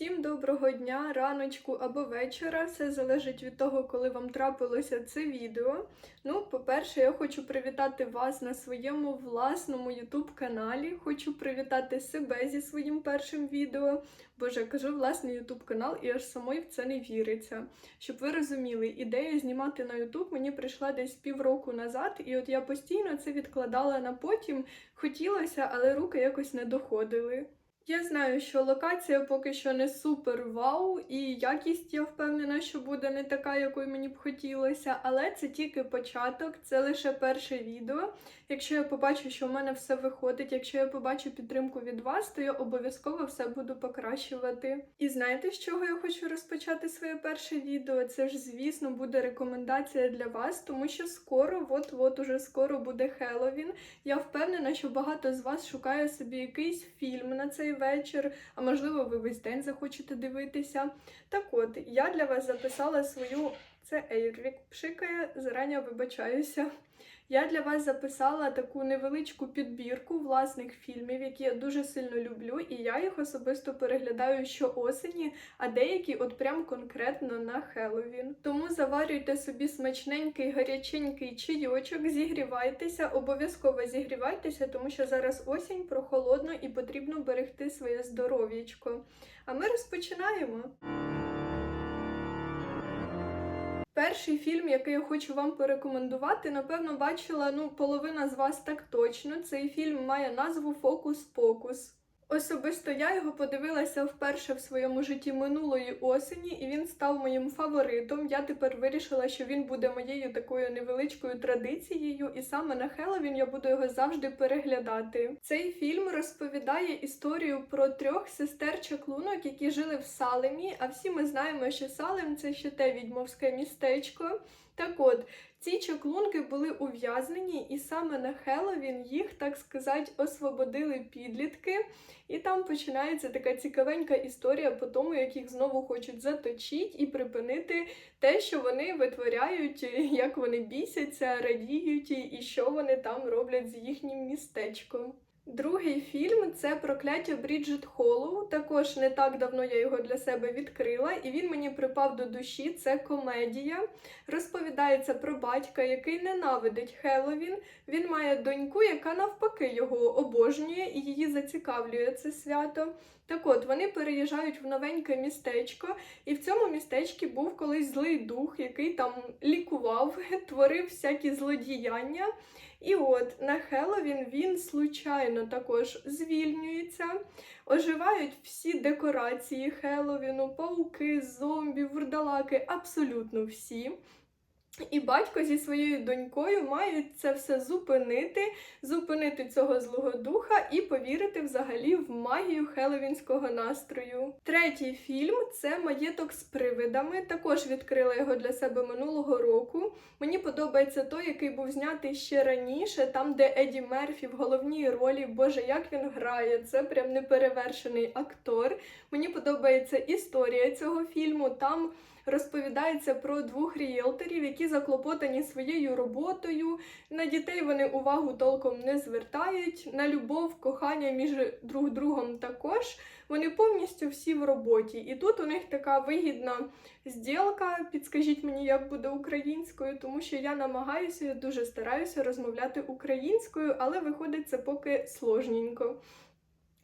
Всім доброго дня, раночку або вечора. Все залежить від того, коли вам трапилося це відео. Ну, по-перше, я хочу привітати вас на своєму власному YouTube каналі. Хочу привітати себе зі своїм першим відео. Боже, я кажу власний YouTube канал, і аж самої в це не віриться. Щоб ви розуміли, ідея знімати на YouTube мені прийшла десь півроку назад, і от я постійно це відкладала на потім. Хотілося, але руки якось не доходили. Я знаю, що локація поки що не супер вау, і якість я впевнена, що буде не така, якою мені б хотілося, але це тільки початок, це лише перше відео. Якщо я побачу, що в мене все виходить, якщо я побачу підтримку від вас, то я обов'язково все буду покращувати. І знаєте, з чого я хочу розпочати своє перше відео? Це ж, звісно, буде рекомендація для вас, тому що скоро, от-от уже скоро буде Хеллоуін. Я впевнена, що багато з вас шукає собі якийсь фільм на цей вечір, а можливо, ви весь день захочете дивитися. Так от, я для вас записала свою. Це Ейрвік пшикає, зарані вибачаюся. Я для вас записала таку невеличку підбірку власних фільмів, які я дуже сильно люблю, і я їх особисто переглядаю щоосені, а деякі от прям конкретно на Хеллоуін. Тому заварюйте собі смачненький гаряченький чайочок, зігрівайтеся, обов'язково зігрівайтеся, тому що зараз осінь прохолодно і потрібно берегти своє здоров'ячко. А ми розпочинаємо. Перший фільм, який я хочу вам порекомендувати, напевно, бачила ну, половина з вас так точно. Цей фільм має назву Фокус-Покус. Особисто я його подивилася вперше в своєму житті минулої осені, і він став моїм фаворитом. Я тепер вирішила, що він буде моєю такою невеличкою традицією, і саме на Хеллоуін я буду його завжди переглядати. Цей фільм розповідає історію про трьох сестер-чаклунок, які жили в Салемі. А всі ми знаємо, що Салем це ще те відьмовське містечко. Так от, ці чаклунки були ув'язнені, і саме на Хеллоуін їх, так сказати, освободили підлітки. І там починається така цікавенька історія по тому, як їх знову хочуть заточити і припинити те, що вони витворяють, як вони бісяться, радіють і що вони там роблять з їхнім містечком. Другий фільм це прокляття Бріджит Холлоу. Також не так давно я його для себе відкрила, і він мені припав до душі. Це комедія. Розповідається про батька, який ненавидить Хеллоуін. Він має доньку, яка навпаки його обожнює і її зацікавлює це свято. Так от вони переїжджають в новеньке містечко, і в цьому містечці був колись злий дух, який там лікував, творив всякі злодіяння. І от на Хеловін він случайно також звільнюється. Оживають всі декорації Хеловіну, пауки, зомбі, вурдалаки, абсолютно всі. І батько зі своєю донькою мають це все зупинити, зупинити цього злого духа і повірити взагалі в магію хеловінського настрою. Третій фільм це маєток з привидами. Також відкрила його для себе минулого року. Мені подобається той, який був знятий ще раніше, там, де Еді Мерфі в головній ролі. Боже, як він грає! Це прям неперевершений актор. Мені подобається історія цього фільму. Там розповідається про двох ріелторів, які заклопотані своєю роботою. На дітей вони увагу толком не звертають. На любов, кохання між друг другом також. Вони повністю всі в роботі. І тут у них така вигідна зділка. Підскажіть мені, як буде українською, тому що я намагаюся, дуже стараюся розмовляти українською, але виходить це поки сложненько.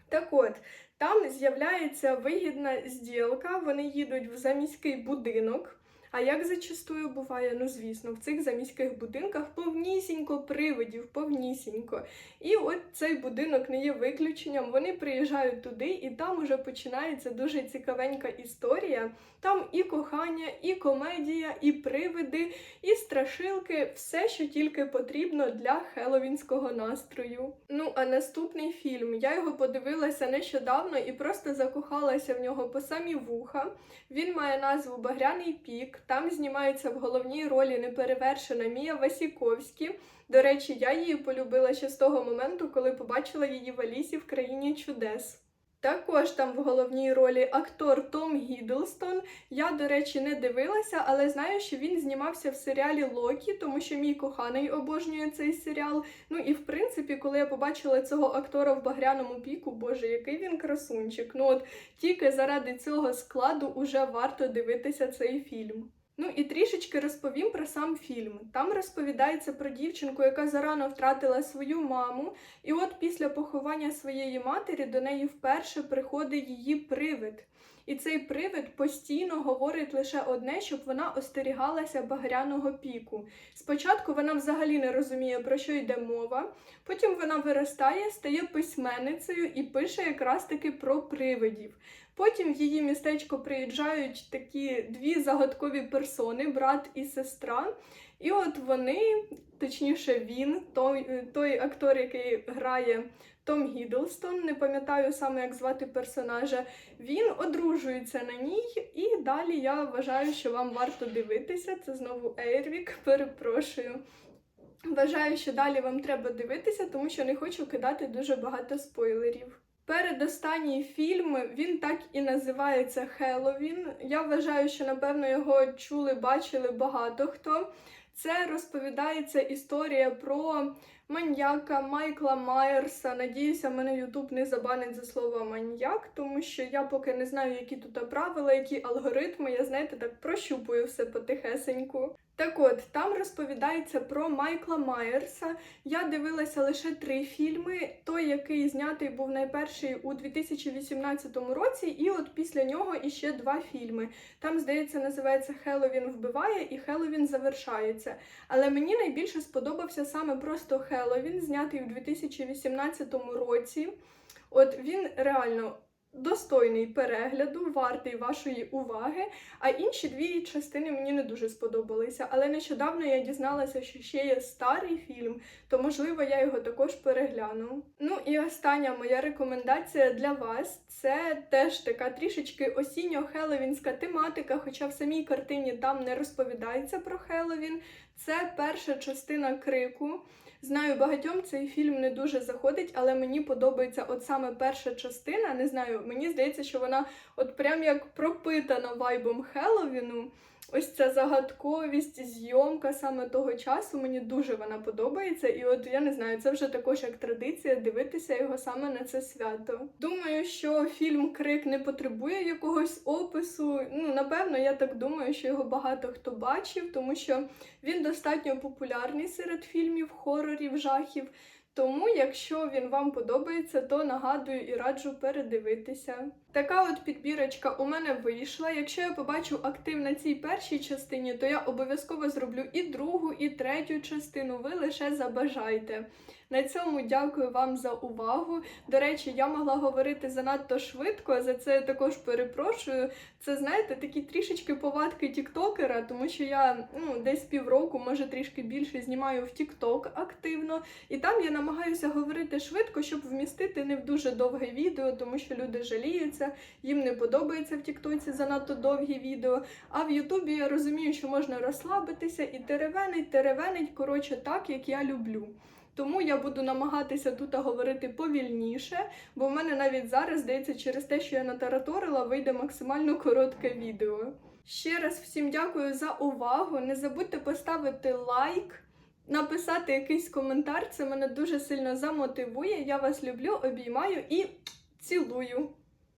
Так от, там з'являється вигідна зділка, вони їдуть в заміський будинок. А як зачастую буває, ну звісно, в цих заміських будинках повнісінько привидів, повнісінько. І от цей будинок не є виключенням. Вони приїжджають туди, і там уже починається дуже цікавенька історія. Там і кохання, і комедія, і привиди, і страшилки, все, що тільки потрібно для хеловінського настрою. Ну, а наступний фільм я його подивилася нещодавно і просто закохалася в нього по самі вуха. Він має назву Багряний пік. Там знімається в головній ролі неперевершена Мія Васіковські. До речі, я її полюбила ще з того моменту, коли побачила її в Алісі в країні чудес. Також там в головній ролі актор Том Гідлстон. Я, до речі, не дивилася, але знаю, що він знімався в серіалі Локі, тому що мій коханий обожнює цей серіал. Ну і в принципі, коли я побачила цього актора в багряному піку, боже, який він красунчик. Ну от тільки заради цього складу уже варто дивитися цей фільм. Ну і трішечки розповім про сам фільм. Там розповідається про дівчинку, яка зарано втратила свою маму, і от після поховання своєї матері до неї вперше приходить її привид. І цей привид постійно говорить лише одне, щоб вона остерігалася багряного піку. Спочатку вона взагалі не розуміє, про що йде мова, потім вона виростає, стає письменницею і пише якраз таки про привидів. Потім в її містечко приїжджають такі дві загадкові персони, брат і сестра. І от вони, точніше, він, той, той актор, який грає Том Гідлстон, не пам'ятаю саме, як звати персонажа, він одружується на ній, і далі я вважаю, що вам варто дивитися. Це знову Ейрвік, перепрошую. Вважаю, що далі вам треба дивитися, тому що не хочу кидати дуже багато спойлерів. Передостанній фільм він так і називається Хеллоуін. Я вважаю, що напевно його чули, бачили багато хто. Це розповідається історія про маньяка Майкла Майерса. Надіюся, мене Ютуб не забанить за слово маньяк, тому що я поки не знаю, які тут правила, які алгоритми. Я знаєте, так прощупую все потихесеньку. Так от, там розповідається про Майкла Майерса. Я дивилася лише три фільми. Той, який знятий був найперший у 2018 році, і от після нього іще два фільми. Там, здається, називається Хеллоуін вбиває і Хеллоуін завершається. Але мені найбільше сподобався саме просто Хеллоуін, знятий у 2018 році. От він реально достойний перегляду, вартий вашої уваги. А інші дві частини мені не дуже сподобалися. Але нещодавно я дізналася, що ще є старий фільм, то можливо я його також перегляну. Ну і остання моя рекомендація для вас це теж така трішечки осінньо-хеловінська тематика, хоча в самій картині там не розповідається про Хеловін. Це перша частина крику. Знаю, багатьом цей фільм не дуже заходить, але мені подобається от саме перша частина. Не знаю, мені здається, що вона от прям як пропитана вайбом Хеллоуіну. Ось ця загадковість, зйомка саме того часу, мені дуже вона подобається. І от я не знаю, це вже також як традиція дивитися його саме на це свято. Думаю, що фільм Крик не потребує якогось опису. Ну, напевно, я так думаю, що його багато хто бачив, тому що він достатньо популярний серед фільмів, хорорів, жахів. Тому, якщо він вам подобається, то нагадую і раджу передивитися. Така от підбірочка у мене вийшла. Якщо я побачу актив на цій першій частині, то я обов'язково зроблю і другу, і третю частину. Ви лише забажайте. На цьому дякую вам за увагу. До речі, я могла говорити занадто швидко, за це я також перепрошую. Це, знаєте, такі трішечки повадки тіктокера, тому що я ну, десь півроку, може трішки більше, знімаю в Тікток активно, і там я намагаюся говорити швидко, щоб вмістити не в дуже довге відео, тому що люди жаліються, їм не подобається в Тіктоці занадто довгі відео. А в Ютубі я розумію, що можна розслабитися і теревенить, теревенить, коротше, так, як я люблю. Тому я буду намагатися тут говорити повільніше, бо в мене навіть зараз, здається, через те, що я натараторила, вийде максимально коротке відео. Ще раз всім дякую за увагу. Не забудьте поставити лайк, написати якийсь коментар. Це мене дуже сильно замотивує. Я вас люблю, обіймаю і цілую.